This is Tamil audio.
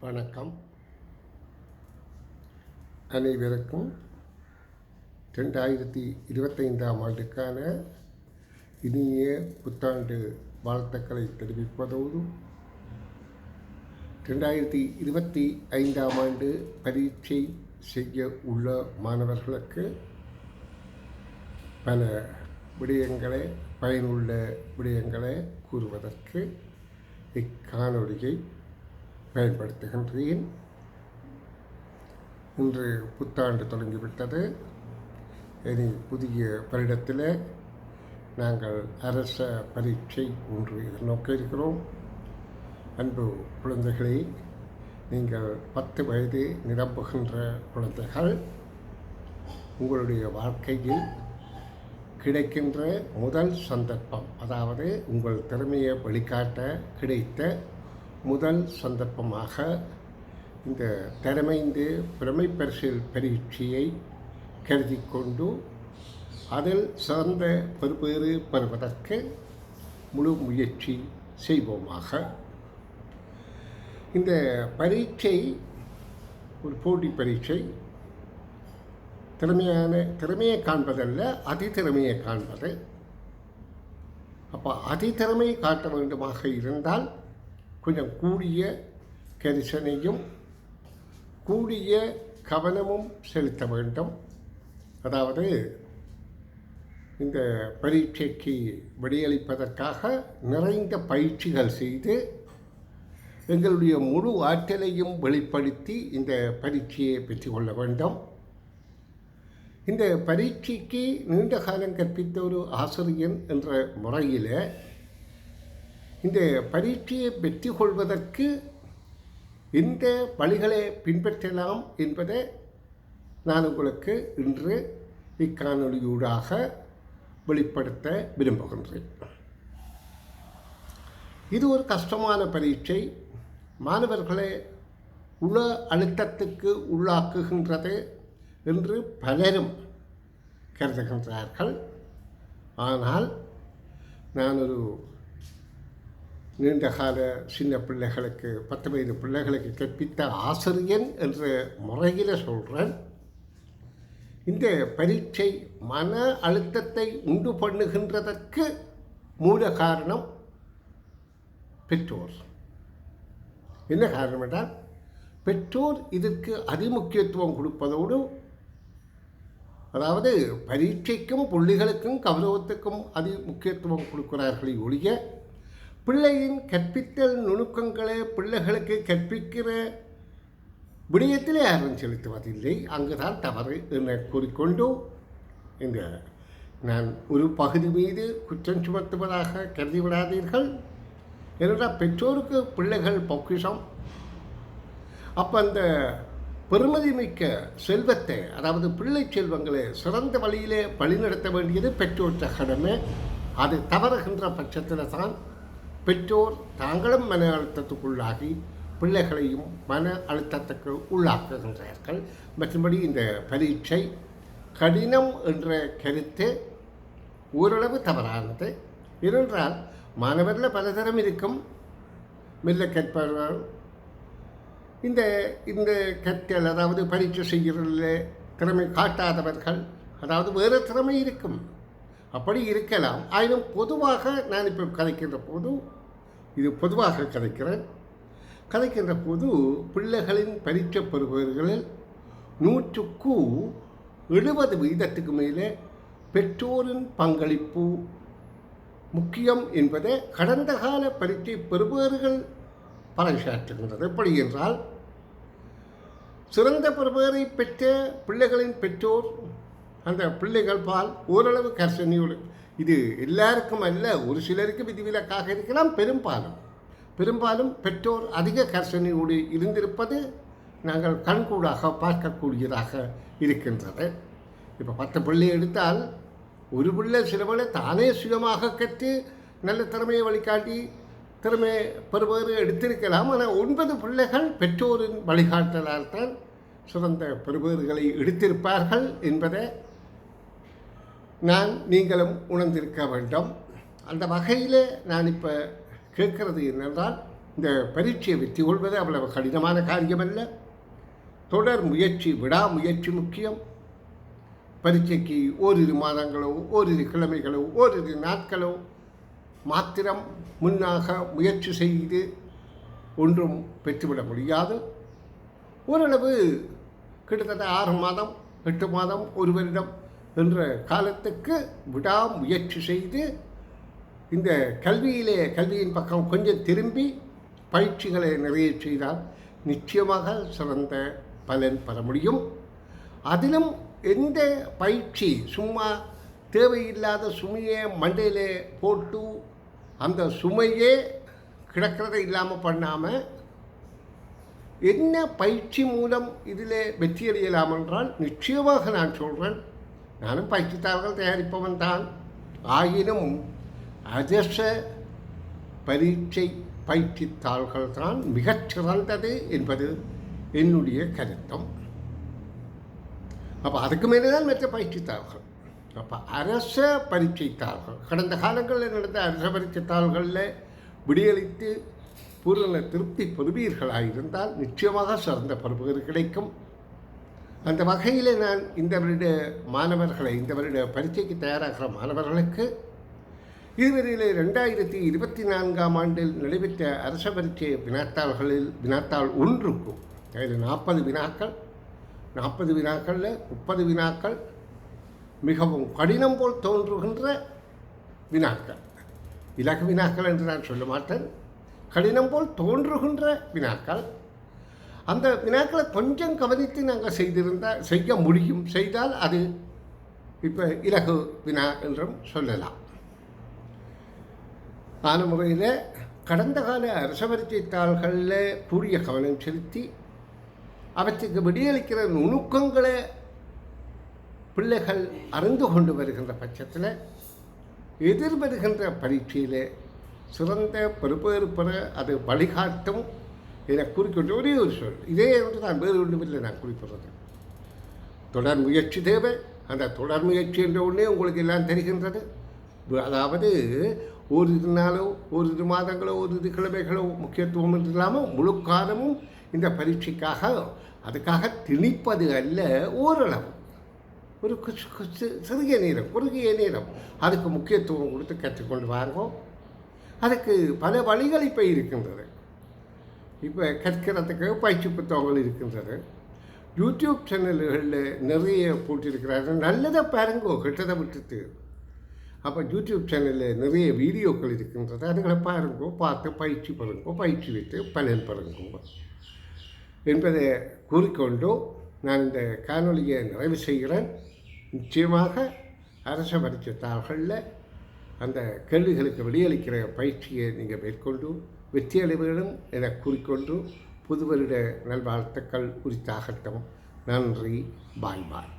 வணக்கம். அனைவருக்கும் ரெண்டாயிரத்தி இருபத்தைந்தாம் ஆண்டுக்கான இனிய புத்தாண்டு வாழ்த்துக்களை தெரிவிப்பதோடு ரெண்டாயிரத்தி இருபத்தி ஐந்தாம் ஆண்டு பரீட்சை செய்ய உள்ள மாணவர்களுக்கு பல விடயங்களை பயனுள்ள விடயங்களை கூறுவதற்கு இக்காணொலியை பயன்படுத்துகின்றேன் இன்று புத்தாண்டு தொடங்கிவிட்டது. இனி புதிய வருடத்தில் நாங்கள் அரச பரீட்சை ஒன்று எதிர்நோக்க இருக்கிறோம். அன்பு குழந்தைகளை நீங்கள் பத்து வயது நிரம்புகின்ற குழந்தைகள். உங்களுடைய வாழ்க்கையில் கிடைக்கின்ற முதல் சந்தர்ப்பம் அதாவது உங்கள் திறமையை வெளிக்காட்ட கிடைத்த முதல் சந்தர்ப்பமாக இந்த திறமைந்து பிரமை பரிசில் பரீட்சையை கருதி கொண்டு அதில் சிறந்த பெறுபேறு பெறுவதற்கு முழு முயற்சி செய்வோமாக. இந்த பரீட்சை ஒரு போட்டி பரீட்சை திறமையான திறமையை காண்பதல்ல அதிதிறமையை காண்பது. அப்போ அதிதிறமை காட்ட வேண்டுமாக இருந்தால் கொஞ்சம் கூடிய கரிசனையும் கூடிய கவனமும் செலுத்த வேண்டும். அதாவது இந்த பரீட்சைக்கு விடையளிப்பதற்காக நிறைந்த பயிற்சிகள் செய்து எங்களுடைய முழு ஆற்றலையும் வெளிப்படுத்தி இந்த பரீட்சையை பெற்றுக்கொள்ள வேண்டும். இந்த பரீட்சைக்கு நீண்ட காலம் கற்பித்த ஒரு ஆசிரியன் என்ற முறையில் இந்த பரீட்சையை வெற்றி கொள்வதற்கு இந்த வழிகளை பின்பற்றலாம் என்பதை நான் உங்களுக்கு இன்று இக்காணொலியூடாக வெளிப்படுத்த விரும்புகின்றேன். இது ஒரு கஷ்டமான பரீட்சை. மாணவர்களை உள அழுத்தத்துக்கு உள்ளாக்குகின்றது என்று பலரும் கருதுகின்றார்கள். ஆனால் நான் ஒரு நீண்டகால சின்ன பிள்ளைகளுக்கு பத்து வயது பிள்ளைகளுக்கு கற்பித்த ஆசிரியன் என்ற முறையில் சொல்கிறேன் இந்த பரீட்சை மன அழுத்தத்தை உண்டு பண்ணுகின்றதற்கு மூல காரணம் பெற்றோர். என்ன காரணம் என்றால் பெற்றோர் இதற்கு அதிமுக்கியத்துவம் கொடுப்பதோடு அதாவது பரீட்சைக்கும் புள்ளிகளுக்கும் கௌரவத்துக்கும் அதி முக்கியத்துவம் கொடுக்கிறார்களே ஒழிய பிள்ளையின் கற்பித்தல் நுணுக்கங்களை பிள்ளைகளுக்கு கற்பிக்கிற விடயத்தில் யாரும் செலுத்துவதில்லை. அங்குதான் தவறு என கூறிக்கொண்டு இந்த நான் ஒரு பகுதி மீது குற்றம் சுமத்துவதாக கருதி விடாதீர்கள். பெற்றோருக்கு பிள்ளைகள் பொக்கிஷம்? அப்போ அந்த பெருமதி மிக்க செல்வத்தை அதாவது பிள்ளை செல்வங்களை சிறந்த வழியிலே வழிநடத்த வேண்டியது பெற்றோர் கடமை. அது தவறுகின்ற பட்சத்தில் தான் பெற்றோர் தாங்களும் மன அழுத்தத்துக்குள்ளாகி பிள்ளைகளையும் மன அழுத்தத்துக்கு உள்ளாக்குகின்றார்கள். மற்றபடி இந்த பரீட்சை கடினம் என்ற கருத்து ஓரளவு தவறானது. ஏனென்றால் மாணவரில் பலதரம் இருக்கும். மெல்ல கற்பவர்கள் இந்த இந்த கற்றல் அதாவது பரீட்சை செய்கிறதில் திறமை காட்டாதவர்கள் அதாவது வேறு திறமை இருக்கும். அப்படி இருக்கலாம். ஆயினும் பொதுவாக நான் இப்போ கதைக்கின்ற போது இது பொதுவாக கதைக்கிறேன். கதைக்கின்ற போது பிள்ளைகளின் பரீட்சை பெறுபவர்களில் நூற்றுக்கு எழுபது வீதத்துக்கு மேலே பெற்றோரின் பங்களிப்பு முக்கியம் என்பதை கடந்த கால பரீட்சை பெறுபவர்கள் பறைசாற்றுகின்றது எப்படி என்றால் சிறந்த பெறுபவரை பெற்ற பிள்ளைகளின் பெற்றோர் அந்த பிள்ளைகள் பால் ஓரளவு கர்சனையோடு. இது எல்லாருக்கும் அல்ல ஒரு சிலருக்கு விதிவிலக்காக இருக்கலாம் பெரும்பாலும். பெரும்பாலும் பெற்றோர் அதிக கர்சனையோடு இருந்திருப்பது நாங்கள் கண்கூடாக பார்க்கக்கூடியதாக இருக்கின்றது. இப்போ பத்து பிள்ளை எடுத்தால் ஒரு பிள்ளை சிலவனை தானே சுயமாக கற்று நல்ல திறமையை வழிகாட்டி திறமை பெறுவது எடுத்திருக்கலாம். ஆனால் ஒன்பது பிள்ளைகள் பெற்றோரின் வழிகாட்டலால் தான் சிறந்த பெறுபவர்களை எடுத்திருப்பார்கள் என்பதை நான் நீங்களும் உணர்ந்திருக்க வேண்டும். அந்த வகையில் நான் இப்போ கேட்கறது என்னென்றால் இந்த பரீட்சையை வெற்றி கொள்வது அவ்வளவு கடினமான காரியமல்ல. தொடர் முயற்சி விடாமுயற்சி முக்கியம். பரீட்சைக்கு ஓரிரு மாதங்களோ ஓரிரு கிழமைகளோ ஓரிரு நாட்களோ மாத்திரம் முன்னாக முயற்சி செய்து ஒன்றும் பெற்றுவிட முடியாது. ஓரளவு கிட்டத்தட்ட ஆறு மாதம் எட்டு மாதம் ஒரு வருடம் என்ற காலத்துக்கு விடாமுயற்சி செய்து இந்த கல்வியிலே கல்வியின் பக்கம் கொஞ்சம் திரும்பி பயிற்சிகளை நிறைய செய்தால் நிச்சயமாக சிறந்த பலன் பெற முடியும். அதிலும் எந்த பயிற்சி சும்மா தேவையில்லாத சுமையை மண்டையிலே போட்டு அந்த சுமையே கிடக்கிறத இல்லாமல் பண்ணாமல் என்ன பயிற்சி மூலம் இதில் வெற்றியடையலாம் என்றால் நிச்சயமாக நான் சொல்கிறேன் நானும் பயிற்சித்தாள்கள் தயாரிப்பவன் தான் ஆயினும் அதிர்ஷ பரீட்சை பயிற்சித்தாள்கள் தான் மிகச் சிறந்தது என்பது என்னுடைய கருத்தம். அப்போ அதுக்கு மேலே தான் மற்ற பயிற்சித்தாள்கள் அப்போ அரச பரீட்சைத்தாள்கள் கடந்த காலங்களில் நடந்த அரச பரீட்சைத்தாள்களில் விடியளித்து பூரண திருப்தி பெறுவீர்களாக இருந்தால் நிச்சயமாக சிறந்த பருப்புகள் கிடைக்கும் அந்த வகையில் நான் இந்த வருட மாணவர்களை இந்த வருட பரீட்சைக்கு தயாராகிற மாணவர்களுக்கு இதுவரையில் ரெண்டாயிரத்தி இருபத்தி நான்காம் ஆண்டில் நடைபெற்ற அரச பரீட்சை வினாத்தாள்களில் வினாத்தாள் ஒன்றுக்கும் அதில் நாற்பது வினாக்கள் நாற்பது வினாக்களில் முப்பது வினாக்கள் மிகவும் கடினம் போல் தோன்றுகின்ற வினாக்கள். இலக்கு வினாக்கள் என்று நான் சொல்ல மாட்டேன். கடினம் போல் தோன்றுகின்ற வினாக்கள். அந்த வினாக்களை கொஞ்சம் கவனித்து நாங்கள் செய்திருந்தால் செய்ய முடியும். செய்தால் அது இப்போ இலகு வினா என்றும் சொல்லலாம். ஆன முறையில் கடந்த கால அரச தாள்களில் கூடிய கவனம் செலுத்தி அவற்றுக்கு விடியளிக்கிற நுணுக்கங்களை பிள்ளைகள் அறிந்து கொண்டு வருகின்ற பட்சத்தில் எதிர்வருகின்ற பரீட்சையில் சிறந்த பெறுபேறு பெற அது வழிகாட்டும் என குறிக்கொண்டு ஒரே ஒரு சொல் இதே வந்து நான் வேறு ஒன்றுமில்லை நான் குறிப்பிடுறது தொடர் முயற்சி தேவை அந்த தொடர் முயற்சி என்ற ஒன்றே உங்களுக்கு எல்லாம் தெரிகின்றது அதாவது ஒரு இது நாளோ ஒரு இது மாதங்களோ ஒரு இது கிழமைகளோ முக்கியத்துவம் இல்லாமல் முழு காலமும் இந்த பரீட்சைக்காக அதுக்காக திணிப்பது அல்ல ஓரளவு ஒரு குச்சு குச்சு சிறிய நேரம் குறுகிய நேரம் அதுக்கு முக்கியத்துவம் கொடுத்து கற்றுக்கொண்டு வாங்கோ அதுக்கு பல வழிகள் இப்போ இருக்கின்றது இப்போ கற்கிறதுக்கு பயிற்சி புத்தகங்கள் இருக்கின்றது. யூடியூப் சேனல்களில் நிறைய போட்டிருக்கிறார்கள். நல்லதை பாருங்கோ கெட்டதை விட்டுட்டு. அப்போ யூடியூப் சேனலில் நிறைய வீடியோக்கள் இருக்கின்றது. அதுகளை பாருங்கோ பார்த்து பயிற்சி பெறுங்கோ பயிற்சி விட்டு பலன் பெறுங்கோ என்பதை கூறிக்கொண்டு நான் இந்த காணொலியை நிறைவு செய்கிறேன். நிச்சயமாக அரச பரிச்சத்தாள்களில் அந்த கேள்விகளுக்கு வெளியளிக்கிற பயிற்சியை நீங்கள் மேற்கொண்டு வெற்றி அடைவுகளும் என கூறிக்கொண்டு புதுவருட நல்வாழ்த்துக்கள் குறித்தாகட்டும் நன்றி. பாய் பாய்.